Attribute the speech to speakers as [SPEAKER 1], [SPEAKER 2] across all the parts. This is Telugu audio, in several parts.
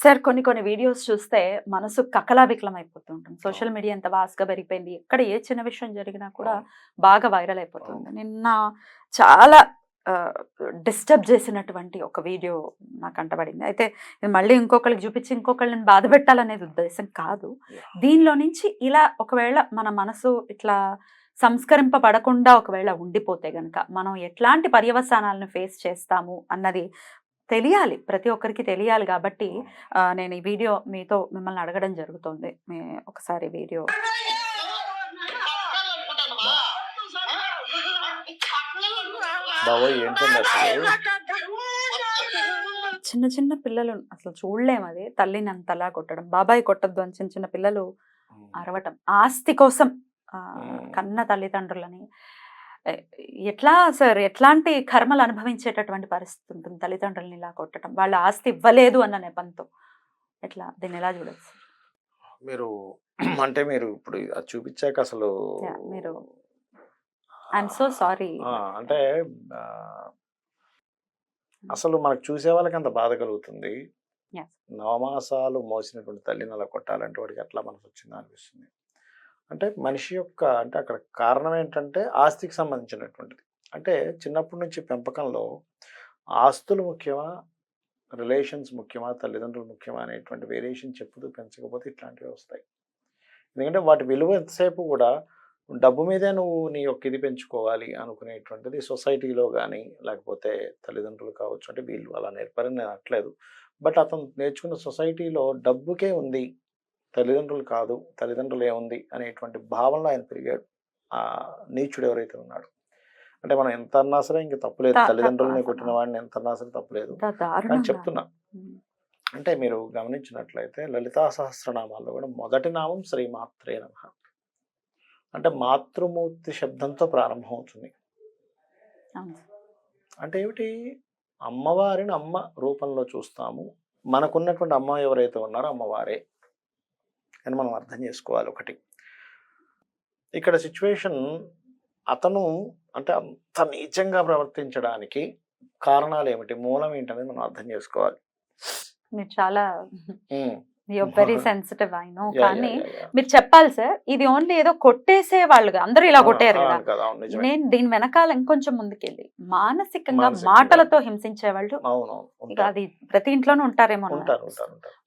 [SPEAKER 1] సార్ కొన్ని కొన్ని వీడియోస్ చూస్తే మనసు కకలావికలం అయిపోతుంటుంది సోషల్ మీడియా ఎంత వాస్గా పెరిగిపోయింది ఎక్కడ ఏ చిన్న విషయం జరిగినా కూడా బాగా వైరల్ అయిపోతుంది. నిన్న చాలా డిస్టర్బ్ చేసినటువంటి ఒక వీడియో నాకు అంటబడింది. అయితే ఇది మళ్ళీ ఇంకొకరికి చూపించి ఇంకొకళ్ళని బాధ పెట్టాలనేది ఉద్దేశం కాదు. దీనిలో నుంచి ఇలా ఒకవేళ మన మనసు ఇట్లా సంస్కరింపబడకుండా ఒకవేళ ఉండిపోతే గనక మనం ఎట్లాంటి పర్యవసానాలను ఫేస్ చేస్తాము అన్నది తెలియాలి. ప్రతి ఒక్కరికి తెలియాలి కాబట్టి ఆ, నేను ఈ వీడియో మీతో మిమ్మల్ని అడగడం జరుగుతుంది. మీ ఒకసారి వీడియో చిన్న చిన్న పిల్లలు అసలు చూడలేము అది. తల్లిని అంతలా కొట్టడం. బాబాయ్ కొట్టద్దు అని చిన్న చిన్న పిల్లలు అరవటం. ఆస్తి కోసం. కన్న తల్లిదండ్రులని ఎట్లా సార్ ఎట్లాంటి కర్మలు అనుభవించేటటువంటి పరిస్థితి ఉంటుంది తల్లిదండ్రులని ఇలా కొట్టడం వాళ్ళ ఆస్తి ఇవ్వలేదు అన్న నెపంతో ఎట్లా? దీన్ని ఎలా చూడొచ్చు?
[SPEAKER 2] మీరు అంటే మీరు ఇప్పుడు అది చూపించాక అసలు
[SPEAKER 1] మీరు ఐఎమ్ సో సారీ
[SPEAKER 2] అంటే ఆ, అసలు మనకు చూసే వాళ్ళకి అంత బాధ కలుగుతుంది. నవమాసాలు మోసినటువంటి తల్లిని అలా కొట్టాలంటే వాడికి ఎట్లా మనసు వచ్చిందో అనిపిస్తుంది. అంటే మనిషి యొక్క అంటే అక్కడ కారణం ఏంటంటే ఆస్తికి సంబంధించినటువంటిది. అంటే చిన్నప్పటి నుంచి పెంపకంలో ఆస్తులు ముఖ్యమా? రిలేషన్స్ ముఖ్యమా? తల్లిదండ్రులు ముఖ్యమా? అనేటువంటి వేరియేషన్ చెప్పుతూ పెంచకపోతే ఇట్లాంటివి వస్తాయి. ఎందుకంటే వాటి విలువ ఎంతసేపు కూడా డబ్బు మీదే నువ్వు నీ యొక్క ఇది పెంచుకోవాలి అనుకునేటువంటిది సొసైటీలో కానీ లేకపోతే తల్లిదండ్రులు కావచ్చు. అంటే వీళ్ళు అలా నేర్పారని నేను అనట్లేదు. బట్ అతను నేర్చుకున్న సొసైటీలో డబ్బుకే ఉంది తల్లిదండ్రులు కాదు తల్లిదండ్రులు ఏముంది అనేటువంటి భావనలో ఆయన పెరిగాడు. ఆ నీచుడు ఎవరైతే ఉన్నాడు. అంటే మనం ఎంత అన్నా సరే ఇంక తప్పులేదు. తల్లిదండ్రులని. కొట్టిన వాడిని ఎంత అన్నా సరే తప్పులేదు. కానీ
[SPEAKER 1] దారుణంగా.
[SPEAKER 2] చెప్తున్నా. అంటే మీరు గమనించినట్లయితే లలితా సహస్రనామాల్లో కూడా మొదటి నామం శ్రీమాత్రే నమ. అంటే మాతృమూర్తి శబ్దంతో ప్రారంభం అవుతుంది. అంటే ఏమిటి? అమ్మవారిని అమ్మ రూపంలో చూస్తాము. మనకున్నటువంటి అమ్మ ఎవరైతే ఉన్నారో అమ్మవారే. అని మనం అర్థం చేసుకోవాలి ఒకటి. ఇక్కడ సిచ్యువేషన్ అతను అంటే అంత నీచంగా ప్రవర్తించడానికి కారణాలు ఏమిటి? మూలం ఏంటనేది మనం అర్థం చేసుకోవాలి.
[SPEAKER 1] మీరు చాలా you're very sensitive
[SPEAKER 2] yeah, yeah,
[SPEAKER 1] కానీ. మీరు చెప్పాలి సార్ ఇది ఓన్లీ ఏదో కొట్టేసే వాళ్ళుగా అందరూ ఇలా కొట్టారు కదా. నేను దీని వెనకాల ఇంకొంచెం ముందుకెళ్ళి మానసికంగా. మాటలతో హింసించే వాళ్ళు అది ప్రతి ఇంట్లోనూ ఉంటారేమో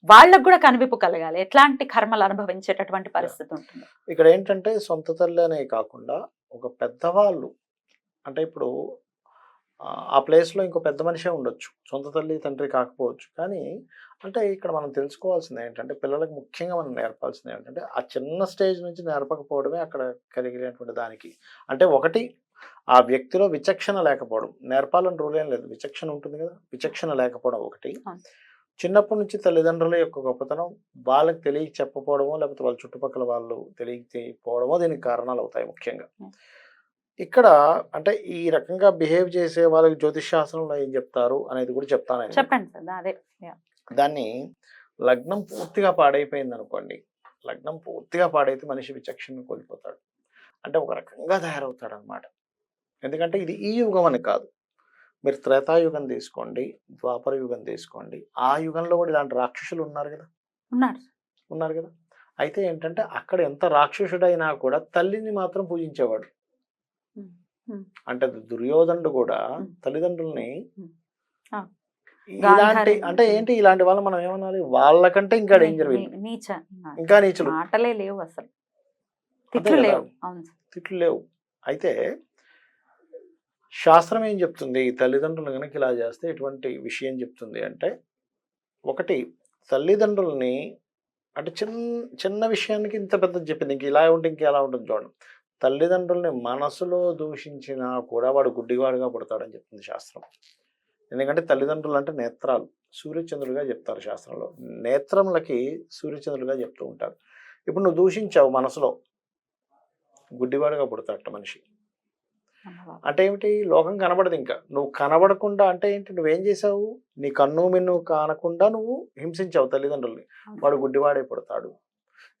[SPEAKER 1] వాళ్ళకు కూడా కనివిప్పు కలగాలి. ఎట్లాంటి కర్మలు అనుభవించేటటువంటి పరిస్థితి ఉంటుంది.
[SPEAKER 2] ఇక్కడ ఏంటంటే సొంత తల్లి అనే కాకుండా ఒక పెద్దవాళ్ళు అంటే ఇప్పుడు ఆ, ప్లేస్లో ఇంకో పెద్ద మనిషే ఉండొచ్చు. సొంత తల్లి తండ్రి కాకపోవచ్చు. కానీ అంటే ఇక్కడ మనం తెలుసుకోవాల్సింది ఏంటంటే పిల్లలకు ముఖ్యంగా మనం నేర్పాల్సింది ఏంటంటే ఆ చిన్న స్టేజ్ నుంచి నేర్పకపోవడమే అక్కడ కలిగినటువంటి దానికి. అంటే ఒకటి ఆ వ్యక్తిలో విచక్షణ లేకపోవడం. నేర్పాలని రూల్ ఏం లేదు. విచక్షణ ఉంటుంది కదా! విచక్షణ లేకపోవడం ఒకటి. చిన్నప్పటి నుంచి తల్లిదండ్రుల యొక్క గొప్పతనం వాళ్ళకి తెలియ చెప్పకపోవడమో లేకపోతే వాళ్ళ చుట్టుపక్కల వాళ్ళు తెలియకపోవడమో దీనికి కారణాలు అవుతాయి ముఖ్యంగా. ఇక్కడ అంటే ఈ రకంగా బిహేవ్ చేసే వాళ్ళకి జ్యోతిష్ శాస్త్రంలో ఏం చెప్తారు అనేది కూడా చెప్తాను.
[SPEAKER 1] చెప్పండి సార్ అదే
[SPEAKER 2] దాన్ని లగ్నం పూర్తిగా పాడైపోయింది అనుకోండి లగ్నం పూర్తిగా పాడైతే మనిషి విచక్షణ కోల్పోతాడు. అంటే ఒక రకంగా తయారవుతాడు అనమాట ఎందుకంటే ఇది ఈ యుగం అని కాదు. మీరు త్రేతాయుగం తీసుకోండి ద్వాపర యుగం తీసుకోండి ఆ యుగంలో కూడా ఇలాంటి రాక్షసులు ఉన్నారు కదా?
[SPEAKER 1] ఉన్నారు
[SPEAKER 2] ఉన్నారు కదా? అయితే ఏంటంటే అక్కడ ఎంత రాక్షసుడైనా కూడా తల్లిని మాత్రం పూజించేవాడు. అంటే దుర్యోధనుడు కూడా. తల్లిదండ్రుల్ని. ఇలాంటి. అంటే ఏంటి ఇలాంటి వాళ్ళ మనం ఏమనాలి వాళ్ళకంటే ఇంకా డేంజర్ ఇంకా నీచులు
[SPEAKER 1] మాటలే లేవు అసలు తిట్లు. లేవు.
[SPEAKER 2] తిట్లు అయితే శాస్త్రం ఏం చెప్తుంది తల్లిదండ్రులు కనుక ఇలా చేస్తే ఎటువంటి విషయం చెప్తుంది అంటే ఒకటి తల్లిదండ్రుల్ని అంటే చిన్న చిన్న విషయానికి ఇంత పెద్ద చెప్పింది ఇంక ఇలా ఉంటే ఇంక ఎలా ఉంటుంది చూడండి తల్లిదండ్రుల్ని మనసులో దూషించినా కూడా వాడు గుడ్డివాడుగా పుడతాడని చెప్తుంది శాస్త్రం. ఎందుకంటే తల్లిదండ్రులు అంటే నేత్రాలు. సూర్యచంద్రులుగా చెప్తారు శాస్త్రంలో. నేత్రములకి సూర్యచంద్రులుగా చెప్తూ ఉంటారు. ఇప్పుడు నువ్వు దూషించావు మనసులో. గుడ్డివాడుగా పుడతాట మనిషి. అంటే ఏమిటి? లోకం కనబడదు ఇంకా. నువ్వు కనబడకుండా అంటే ఏంటి? నువ్వేం చేసావు నీ కన్ను మిన్ను కానకుండా నువ్వు హింసించావు తల్లిదండ్రుల్ని. వాడు గుడ్డివాడే పుడతాడు.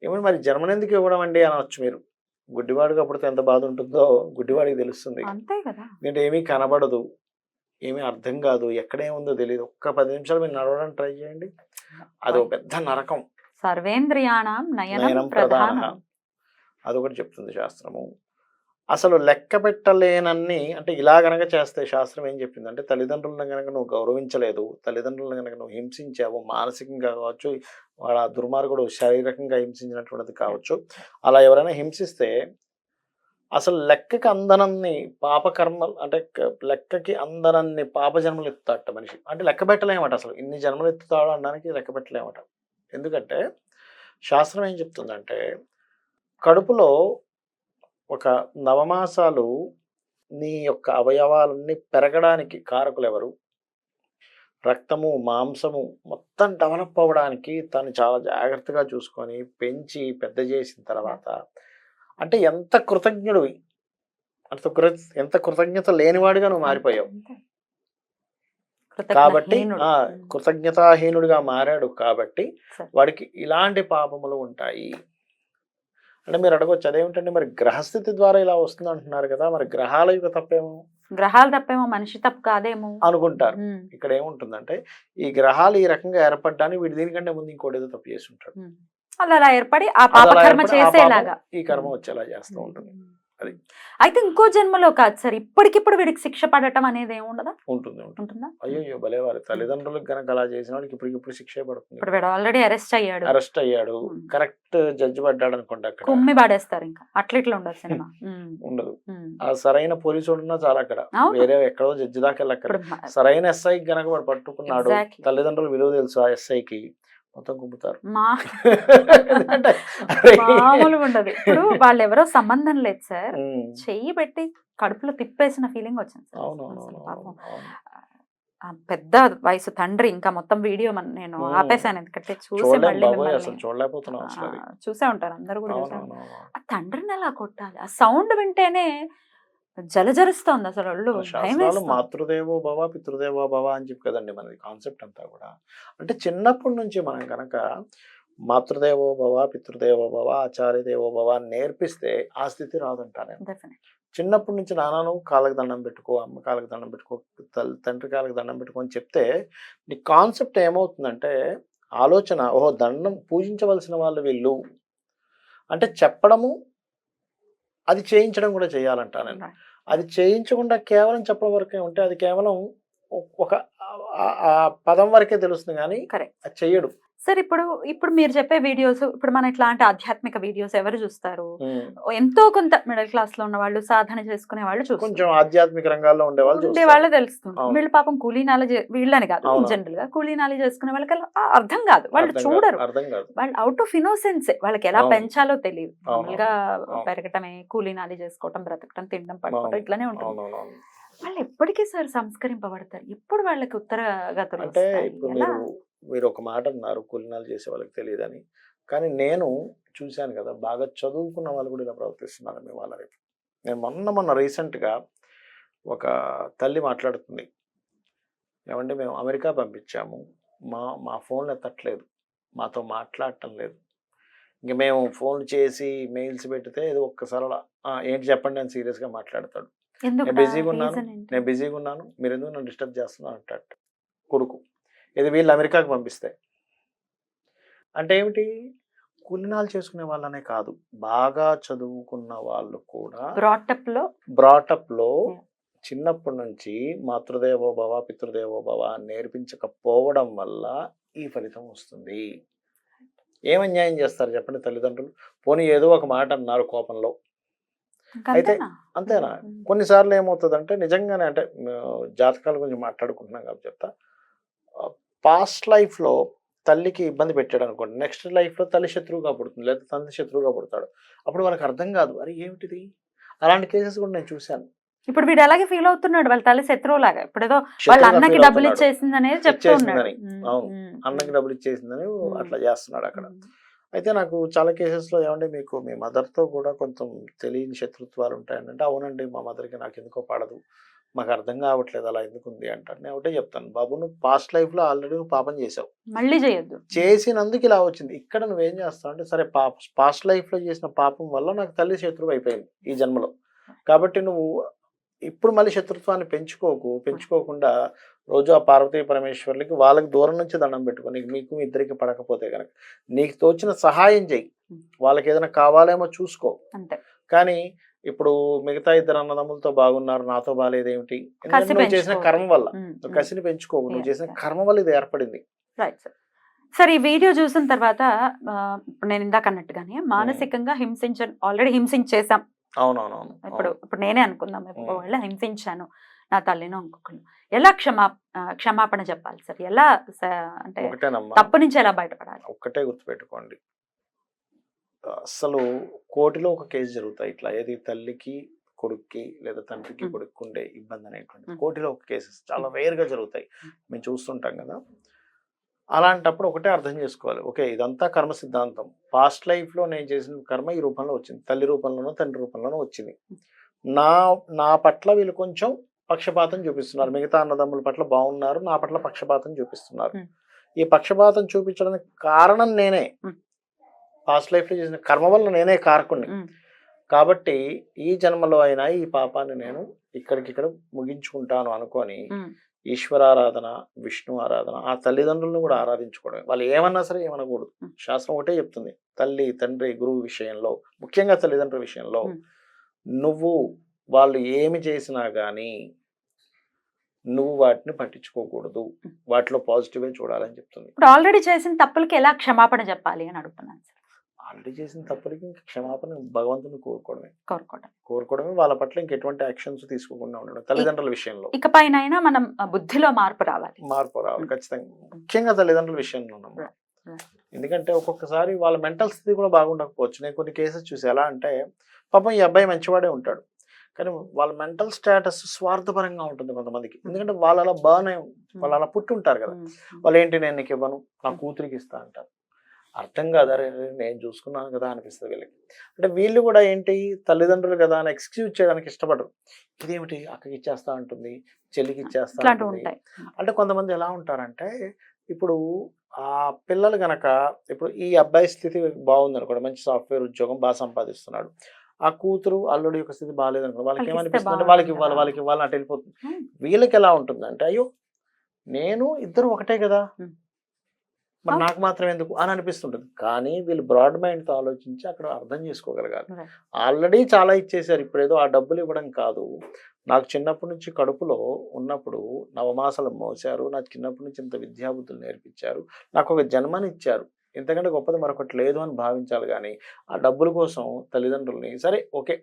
[SPEAKER 2] ఏమని మరి జన్మనెందుకు ఇవ్వడం అండి అనవచ్చు మీరు. గుడ్డివాడుగా పుడితే ఎంత బాధ ఉంటుందో గుడ్డివాడికి తెలుస్తుంది.
[SPEAKER 1] అంతే కదా.
[SPEAKER 2] దీంట్లో ఏమీ కనబడదు ఏమీ అర్థం కాదు ఎక్కడేముందో తెలియదు ఒక్క పది నిమిషాలు మీరు నడవడానికి ట్రై చేయండి. అది ఒక పెద్ద నరకం.
[SPEAKER 1] సర్వేంద్రియాణం నయనం
[SPEAKER 2] ప్రధానం. అదొకటి చెప్తుంది శాస్త్రము. అసలు లెక్క పెట్టలేనన్ని అంటే ఇలా గనక చేస్తే శాస్త్రం ఏం చెప్పింది? అంటే తల్లిదండ్రులను గనక నువ్వు గౌరవించలేదు తల్లిదండ్రులను గనక నువ్వు హింసించావు మానసికంగా కావచ్చు వాళ్ళ దుర్మార్గుడు శారీరకంగా హింసించినటువంటిది కావచ్చు అలా ఎవరైనా హింసిస్తే అసలు లెక్కకి అందనన్ని పాపకర్మలు అంటే లెక్కకి అందనన్ని పాప జన్మలు ఎత్తుతాడట మనిషి. అంటే లెక్క పెట్టలేమట అసలు. ఇన్ని జన్మలు ఎత్తుతాడు అనడానికి లెక్క పెట్టలేమట. ఎందుకంటే శాస్త్రం ఏం చెప్తుందంటే కడుపులో ఒక నవమాసాలు నీ యొక్క అవయవాలన్నీ పెరగడానికి కారకులు ఎవరు రక్తము మాంసము మొత్తం డెవలప్ అవ్వడానికి తను చాలా జాగ్రత్తగా చూసుకొని పెంచి పెద్ద చేసిన తర్వాత అంటే ఎంత కృతజ్ఞుడివి అంత కృ ఎంత కృతజ్ఞత లేనివాడిగా నువ్వు మారిపోయావు. కాబట్టి. కృతజ్ఞతాహీనుడిగా మారాడు కాబట్టి. వాడికి ఇలాంటి పాపములు ఉంటాయి అంటే మీరు అడగొచ్చు అదేమిటండి మరి గ్రహస్థితి ద్వారా ఇలా వస్తుంది అంటున్నారు కదా మరి గ్రహాల యొక్క తప్పేమో?
[SPEAKER 1] గ్రహాలు తప్పేమో మనిషి తప్పు కాదేమో?
[SPEAKER 2] అనుకుంటారు. ఇక్కడ ఏముంటుందంటే ఈ గ్రహాలు ఈ రకంగా ఏర్పడడానికి వీడు దీనికంటే ముందు ఇంకోటి ఏదో తప్పు చేసి ఉంటాడు.
[SPEAKER 1] అలా ఏర్పడి ఆ చేసేలాగా.
[SPEAKER 2] ఈ కర్మ వచ్చేలా చేస్తూ ఉంటుంది. అది.
[SPEAKER 1] అయితే ఇంకో జన్మలో కాదు సార్ ఇప్పటికిప్పుడు వీడికి శిక్ష పడటం అనేది ఏమి ఉండదా
[SPEAKER 2] ఉంటుంది. అయ్యో భలేవారు తల్లిదండ్రులకు కనుక అలా చేసిన వాడికి ఇప్పటికిప్పుడు శిక్ష
[SPEAKER 1] ఇప్పుడు
[SPEAKER 2] పడుతుంది
[SPEAKER 1] వీడు ఆల్రెడీ అరెస్ట్ అయ్యాడు.
[SPEAKER 2] అరెస్ట్ అయ్యాడు. కరెక్ట్ జడ్జి పడ్డాడు అనుకోండి అక్కడ.
[SPEAKER 1] కుమ్మి పడేస్తారు ఇంకా. అట్లా ఇట్లా ఉండదు సినిమా.
[SPEAKER 2] ఉండదు. ఆ సరైన పోలీసు ఉన్నా చాలా అక్కడ. వేరే ఎక్కడో జడ్జి దాకా వెళ్ళక్కడ
[SPEAKER 1] ఇప్పుడు
[SPEAKER 2] సరైన ఎస్ఐ గనక వాడు పట్టుకున్నాడు. తల్లిదండ్రులు విలువ తెలుసు ఆ ఎస్ఐకి మొత్తం అరే,
[SPEAKER 1] మామూలుగా ఉండదు ఇప్పుడు వాళ్ళు ఎవరో సంబంధం లేదు సార్. చెయ్యి పెట్టి కడుపులో తిప్పేసిన ఫీలింగ్ వచ్చింది సార్ పాపం. పెద్ద వయసు తండ్రి ఇంకా మొత్తం వీడియో నేను. ఆపేశాను ఎందుకంటే చూసి మళ్ళీ చూసే ఉంటారు అందరు కూడా. ఆ తండ్రిని అలా కొట్టాలి? ఆ సౌండ్ వింటేనే జలజరుస్తోంది అసలు ఒళ్ళు
[SPEAKER 2] శాస్త్రాలు. మాతృదేవో భవ పితృదేవో భవ అని చెప్పి కదండి మనది కాన్సెప్ట్ అంతా కూడా అంటే చిన్నప్పటి నుంచి మనం కనుక మాతృదేవో భవ పితృదేవో భవ ఆచార్య దేవో భవ అని నేర్పిస్తే ఆ స్థితి రాదంటాను. చిన్నప్పటి నుంచి నాన్నను కాళ్ళకి దండం పెట్టుకో అమ్మ కాళ్ళకి దండం పెట్టుకో తండ్రి కాళ్ళకి దండం పెట్టుకో అని చెప్తే నీ కాన్సెప్ట్ ఏమవుతుందంటే ఆలోచన ఓహో దండం పూజించవలసిన వాళ్ళు వీళ్ళు అంటే చెప్పడము అది చేయించడం కూడా చేయాలంట నేను. అది చేయించకుండా కేవలం చెప్పడం వరకే ఉంటే అది కేవలం ఒక పదం వరకే తెలుస్తుంది కానీ. అది చెయ్యడు
[SPEAKER 1] సార్ ఇప్పుడు ఇప్పుడు మీరు చెప్పే వీడియోస్ ఇప్పుడు మన ఇట్లాంటి ఆధ్యాత్మిక వీడియోస్ ఎవరు చూస్తారు. ఎంతో కొంత మిడిల్ క్లాస్లో ఉన్న వాళ్ళు సాధన చేసుకునే వాళ్ళు చూస్తారు
[SPEAKER 2] కొంచెం ఆధ్యాత్మిక రంగాల్లో ఉండే వాళ్ళు
[SPEAKER 1] ఉండే
[SPEAKER 2] చూస్తారు.
[SPEAKER 1] వాళ్ళే తెలుస్తుంది. వీళ్ళు పాపం కూలీనాలు వీళ్ళని కాదు. జనరల్గా కూలీనాలు చేసుకునే వాళ్ళకి అర్థం కాదు వాళ్ళు చూడరు వాళ్ళు అవుట్ ఆఫ్ ఇన్నోసెన్స్ వాళ్ళకి ఎలా. పెంచాలో తెలియదు. మామూలుగా
[SPEAKER 2] అవును.
[SPEAKER 1] పెరగటమే కూలీనాలి చేసుకోవటం బ్రతకటం తినడం పడుకోవటం. ఇట్లానే ఉంటుంది వాళ్ళు ఎప్పటికీ సార్ సంస్కరింపబడతారు. ఎప్పుడు వాళ్ళకి ఉత్తరగతులు
[SPEAKER 2] అంటే? ఇప్పుడు? మీరు మీరు ఒక మాట అన్నారు కూలినాలు చేసే వాళ్ళకి తెలియదని. కానీ నేను చూశాను కదా బాగా చదువుకున్న వాళ్ళు కూడా ఇలా ప్రవర్తిస్తున్నారు మీ వాళ్ళ రేపు నేను మొన్న మొన్న రీసెంట్గా ఒక తల్లి మాట్లాడుతుంది. ఏమంటే మేము అమెరికా పంపించాము. మా మా ఫోన్లు ఎత్తట్లేదు. మాతో మాట్లాడటం లేదు. ఇంక మేము ఫోన్ చేసి మెయిల్స్ పెడితే ఏదో ఒక్కసారి అలా, "ఆ, ఏంటి చెప్పండి అని సీరియస్గా మాట్లాడతాడు. నేను బిజీగా ఉన్నాను. నేను బిజీగా ఉన్నాను. మీరు ఎందుకు నన్ను డిస్టర్బ్ చేస్తున్నారు అంటాడు. కొడుకు. ఇది వీళ్ళు అమెరికాకి పంపిస్తే. అంటే ఏమిటి? కూలినాలు చేసుకునే వాళ్ళనే కాదు. బాగా చదువుకున్న వాళ్ళు కూడా బ్రాటప్లో?
[SPEAKER 1] బ్రాటప్లో.
[SPEAKER 2] చిన్నప్పటి నుంచి మాతృదేవో భవ పితృదేవో భవ నేర్పించకపోవడం వల్ల ఈ ఫలితం వస్తుంది. ఏం అన్యాయం చేస్తారు చెప్పండి తల్లిదండ్రులు? పోనీ ఏదో ఒక మాట అన్నారు కోపంలో. అయితే
[SPEAKER 1] అంతేనా?
[SPEAKER 2] కొన్నిసార్లు ఏమవుతుందంటే నిజంగానే అంటే జాతకాల గురించి మాట్లాడుకుంటున్నాం కాబట్టి చెప్తా పాస్ట్ లైఫ్లో తల్లికి ఇబ్బంది పెట్టాడు అనుకోండి నెక్స్ట్ లైఫ్లో తల్లి శత్రువుగా పుడుతుంది లేదా తండ్రి శత్రువుగా పుడతాడు అప్పుడు వాళ్ళకి అర్థం కాదు అరే ఏమిటిది అలాంటి కేసెస్ కూడా నేను చూశాను
[SPEAKER 1] ఇప్పుడు వీడు అలాగే ఫీల్ అవుతున్నాడు వాళ్ళ తల్లి శత్రువు లాగా ఇప్పుడు ఏదో వాళ్ళ అన్నకి డబ్బులు. ఇచ్చేసింది అనేది చెప్తూ ఉన్నాడు
[SPEAKER 2] ఇచ్చేసిందని.
[SPEAKER 1] ఉమ్,
[SPEAKER 2] అవును.
[SPEAKER 1] ఉమ్,
[SPEAKER 2] అన్నకి డబ్బులు ఇచ్చేసిందని. అట్లా చేస్తున్నాడు అక్కడ. అయితే నాకు చాలా కేసెస్లో ఏమంటే మీకు మీ మదర్తో కూడా కొంచెం తెలియని శత్రుత్వాలు ఉంటాయండి అంటే అవునండి మా మదర్కి నాకు ఎందుకో పడదు. మాకు అర్థం కావట్లేదు అలా ఎందుకు ఉంది అంటారు నేను ఒకటే చెప్తాను. బాబు నువ్వు పాస్ట్ లైఫ్లో ఆల్రెడీ నువ్వు పాపం చేసావు.
[SPEAKER 1] మళ్ళీ చేయొద్దు.
[SPEAKER 2] చేసినందుకు ఇలా వచ్చింది. ఇక్కడ నువ్వేం చేస్తావు అంటే సరే పాప పాస్ట్ లైఫ్లో చేసిన పాపం వల్ల నాకు తల్లి శత్రువు అయిపోయింది ఈ జన్మలో. కాబట్టి నువ్వు ఇప్పుడు మళ్ళీ శత్రుత్వాన్ని పెంచుకోకు పెంచుకోకుండా రోజు ఆ పార్వతీ పరమేశ్వర్లకి వాళ్ళకి దూరం నుంచి దండం పెట్టుకో. నీకు మీకు మీ ఇద్దరికి పడకపోతే కనుక నీకు తోచిన సహాయం చెయ్యి. వాళ్ళకి ఏదైనా కావాలేమో చూసుకో. కానీ ఇప్పుడు మిగతా ఇద్దరు అన్నదమ్ములతో బాగున్నారు నాతో బాగాలేదేమిటి ఎందుకంటే నువ్వు చేసిన. కర్మ వల్ల. నువ్వు. కసిని పెంచుకోకు. నువ్వు చేసిన. కర్మ వల్ల ఇది ఏర్పడింది.
[SPEAKER 1] రైట్ సార్ సార్ ఈ వీడియో చూసిన తర్వాత నేను ఇందాక అన్నట్టుగానే మానసికంగా హింసించ ఆల్రెడీ హింసించేసాం
[SPEAKER 2] అవునవునవును.
[SPEAKER 1] ఇప్పుడు. ఇప్పుడు నేనే అనుకుందాం. ఒకవేళ హింసించాను నా తల్లిని ఇంకొకళ్ళు ఎలా క్షమా క్షమాపణ చెప్పాలి సార్? ఎలా అంటే తప్పు నుంచి ఎలా బయటపడాలి?
[SPEAKER 2] ఒక్కటే గుర్తుపెట్టుకోండి. అసలు కోటిలో ఒక కేసు జరుగుతాయి. ఇట్లా ఏది తల్లికి కొడుక్కి లేదా తండ్రికి
[SPEAKER 1] మ్.
[SPEAKER 2] కొడుకు ఉండే ఇబ్బంది అనేటువంటి. కోటిలో ఒక కేసెస్ చాలా రేర్గా జరుగుతాయి. మేము చూస్తుంటాం కదా. అలాంటప్పుడు ఒకటే అర్థం చేసుకోవాలి. ఓకే ఇదంతా కర్మ సిద్ధాంతం. పాస్ట్ లైఫ్లో నేను చేసిన కర్మ ఈ రూపంలో వచ్చింది. తల్లి రూపంలోనో తండ్రి రూపంలోనో వచ్చింది. నా నా పట్ల వీళ్ళు కొంచెం పక్షపాతం చూపిస్తున్నారు. మిగతా అన్నదమ్ముల పట్ల బాగున్నారు నా పట్ల పక్షపాతం చూపిస్తున్నారు. ఈ పక్షపాతం చూపించడానికి కారణం నేనే. పాస్ట్ లైఫ్లో చేసిన కర్మ వల్ల నేనే కారకుణ్ణి. కాబట్టి ఈ జన్మలో అయినా ఈ పాపాన్ని నేను ఇక్కడికిక్కడ ముగించుకుంటాను అనుకొని ఈశ్వరారాధన విష్ణు ఆరాధన ఆ తల్లిదండ్రులను కూడా ఆరాధించుకోవడం వాళ్ళు ఏమన్నా సరే ఏమనకూడదు. శాస్త్రం ఒకటే చెప్తుంది తల్లి తండ్రి గురువు విషయంలో ముఖ్యంగా తల్లిదండ్రుల విషయంలో. నువ్వు వాళ్ళు ఏమి చేసినా కానీ నువ్వు వాటిని పట్టించుకోకూడదు. వాటిలో పాజిటివే చూడాలని చెప్తుంది
[SPEAKER 1] ఇప్పుడు ఆల్రెడీ చేసిన తప్పులకి ఎలా క్షమాపణ చెప్పాలి అని అడుగుతున్నాను సార్
[SPEAKER 2] ఆల్రెడీ చేసిన తప్పులకి ఇంకా క్షమాపణ భగవంతుని కోరుకోవడమే.
[SPEAKER 1] కోరుకోవడం
[SPEAKER 2] కోరుకోవడమే వాళ్ళ పట్ల ఇంకెటువంటి యాక్షన్స్ తీసుకోకుండా ఉండడం తల్లిదండ్రుల విషయంలో.
[SPEAKER 1] ఇకపైనైనా మనం బుద్ధిలో మార్పు రావాలి.
[SPEAKER 2] మార్పు రావాలి ఖచ్చితంగా. ముఖ్యంగా తల్లిదండ్రుల విషయంలో. ఎందుకంటే ఒక్కొక్కసారి వాళ్ళ మెంటల్ స్థితి కూడా బాగుండకపోవచ్చు. నేను కొన్ని కేసెస్ చూసి ఎలా అంటే పాపం ఈ అబ్బాయి మంచివాడే ఉంటాడు. కానీ వాళ్ళ మెంటల్ స్టేటస్ స్వార్థపరంగా ఉంటుంది కొంతమందికి. ఎందుకంటే వాళ్ళు అలా బర్న్ అయి వాళ్ళు అలా పుట్టి ఉంటారు కదా. వాళ్ళు ఏంటి నేను నీకు ఇవ్వను? నా కూతురికి ఇస్తా అంటారు. అర్థం కాదా. నేను చూసుకున్నాను కదా అనిపిస్తుంది వీళ్ళకి. అంటే వీళ్ళు కూడా ఏంటి తల్లిదండ్రులు కదా అని ఎక్స్క్యూజ్ చేయడానికి ఇష్టపడరు. ఇదేమిటి అక్కకి ఇచ్చేస్తా ఉంటుంది చెల్లికి ఇచ్చేస్తా ఉంటుంది అంటే కొంతమంది ఎలా ఉంటారంటే ఇప్పుడు ఆ పిల్లలు గనక ఇప్పుడు ఈ అబ్బాయి స్థితి బాగుంది అనుకోండి మంచి సాఫ్ట్వేర్ ఉద్యోగం బాగా సంపాదిస్తున్నాడు. ఆ కూతురు అల్లుడి యొక్క స్థితి బాగాలేదు అనుకో వాళ్ళకి ఏమనిపిస్తుంది? వాళ్ళకి ఇవ్వాలి. వాళ్ళకి ఇవ్వాలి అంటే వెళ్ళిపోతుంది. వీళ్ళకి ఎలా ఉంటుందంటే అయ్యో నేను ఇద్దరు ఒకటే కదా. మరి. నాకు మాత్రం ఎందుకు అని అనిపిస్తుంటుంది. కానీ వీళ్ళు బ్రాడ్ మైండ్తో ఆలోచించి అక్కడ అర్థం చేసుకోగలగాలి. ఆల్రెడీ చాలా ఇచ్చేసారు ఇప్పుడు ఏదో ఆ డబ్బులు ఇవ్వడం కాదు. నాకు చిన్నప్పటి నుంచి కడుపులో ఉన్నప్పుడు నవమాసాలు మోసారు నాకు చిన్నప్పటి నుంచి ఇంత విద్యాబుద్ధులు నేర్పించారు. నాకు ఒక జన్మనిచ్చారు ఇంతకంటే గొప్పది మరొకటి లేదు అని భావించాలి కానీ ఆ డబ్బుల కోసం తల్లిదండ్రుల్ని సరే ఓకే.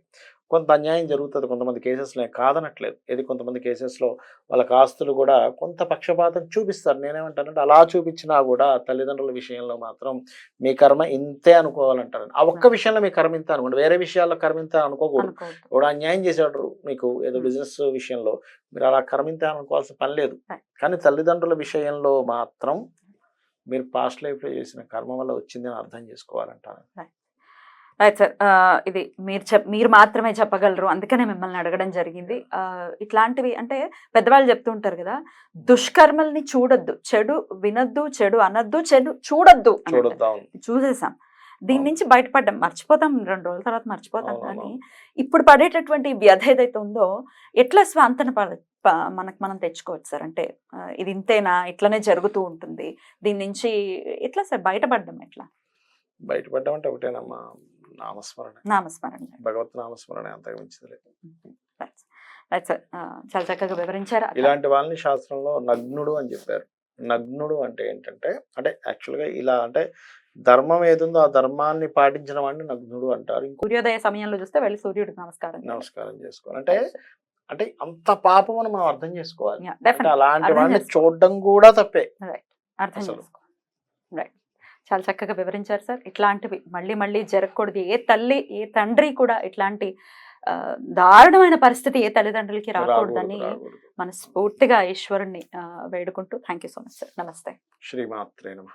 [SPEAKER 2] కొంత అన్యాయం జరుగుతుంది కొంతమంది కేసెస్లో కాదనట్లేదు. ఏది కొంతమంది కేసెస్లో వాళ్ళకి ఆస్తులు కూడా కొంత పక్షపాతం చూపిస్తారు. నేనేమంటానంటే అలా చూపించినా కూడా తల్లిదండ్రుల విషయంలో మాత్రం మీ కర్మ ఇంతే అనుకోవాలంటారు ఆ ఒక్క విషయంలో మీ కర్మ ఇంత అనుకోండి. వేరే విషయాల్లో కర్మ ఇంత అనుకోకూడదు. కూడా అన్యాయం చేశాడు మీకు ఏదో. బిజినెస్ విషయంలో మీరు అలా కర్మింత అనుకోవాల్సిన పని లేదు. కానీ తల్లిదండ్రుల విషయంలో మాత్రం మీరు పాస్ట్ లైఫ్లో చేసిన కర్మ వల్ల వచ్చిందని అర్థం చేసుకోవాలంటాను
[SPEAKER 1] రైట్ సార్ ఇది మీరు చెప్ మీరు మాత్రమే చెప్పగలరు. అందుకనే మిమ్మల్ని అడగడం జరిగింది. ఆ, ఇట్లాంటివి అంటే పెద్దవాళ్ళు చెప్తూ ఉంటారు కదా దుష్కర్మల్ని చూడొద్దు. చెడు వినొద్దు చెడు అనొద్దు చెడు చూడొద్దు చూసేసాం. దీని. నుంచి బయటపడ్డాం. మర్చిపోతాం రెండు రోజుల తర్వాత మర్చిపోతాం. కానీ. ఇప్పుడు పడేటటువంటి వ్యధ ఏదైతే ఉందో ఎట్లా స్వాంతన మనకు మనం తెచ్చుకోవచ్చు సార్ అంటే ఇది ఇంతేనా? ఇట్లనే జరుగుతూ ఉంటుంది. దీని నుంచి ఎట్లా సార్ బయటపడ్డాం ఎట్లా?
[SPEAKER 2] బయటపడ్డామంటే ఒకటేనమ్మా. నామస్మరణ.
[SPEAKER 1] నామస్మరణ.
[SPEAKER 2] భగవత్ నామస్మరణ మించింది లేదు.
[SPEAKER 1] సార్ ఆ, చాలా చక్కగా వివరించారు.
[SPEAKER 2] ఇలాంటి వాళ్ళని శాస్త్రంలో నగ్నుడు అని చెప్పారు. నగ్నుడు అంటే ఏంటంటే అంటే యాక్చువల్గా ఇలా అంటే ధర్మం ఏదుందో ఆ ధర్మాన్ని పాటించిన వాడిని నగ్నుడు అంటారు.
[SPEAKER 1] సూర్యోదయ సమయంలో చూస్తే వెళ్ళి సూర్యుడికి నమస్కారం.
[SPEAKER 2] నమస్కారం చేసుకోవాలి. అంటే అంటే అంత పాపం అని మనం అర్థం చేసుకోవాలి. అలాంటి వాడిని
[SPEAKER 1] చేసుకోవాలి.
[SPEAKER 2] చూడడం కూడా తప్పే.
[SPEAKER 1] అర్థం
[SPEAKER 2] అసలు.
[SPEAKER 1] చేసుకో రైట్ చాలా చక్కగా వివరించారు సార్. ఇట్లాంటివి మళ్ళీ మళ్ళీ జరగకూడదు. ఏ తల్లి ఏ తండ్రి కూడా ఇట్లాంటి దారుణమైన పరిస్థితి ఏ తల్లిదండ్రులకి రాకూడదని
[SPEAKER 2] రాకూడదు, రాకూడదు.
[SPEAKER 1] మనస్ఫూర్తిగా ఈశ్వరుణ్ణి వేడుకుంటూ thank you so much sir. నమస్తే.
[SPEAKER 2] శ్రీమాత్రే నమ.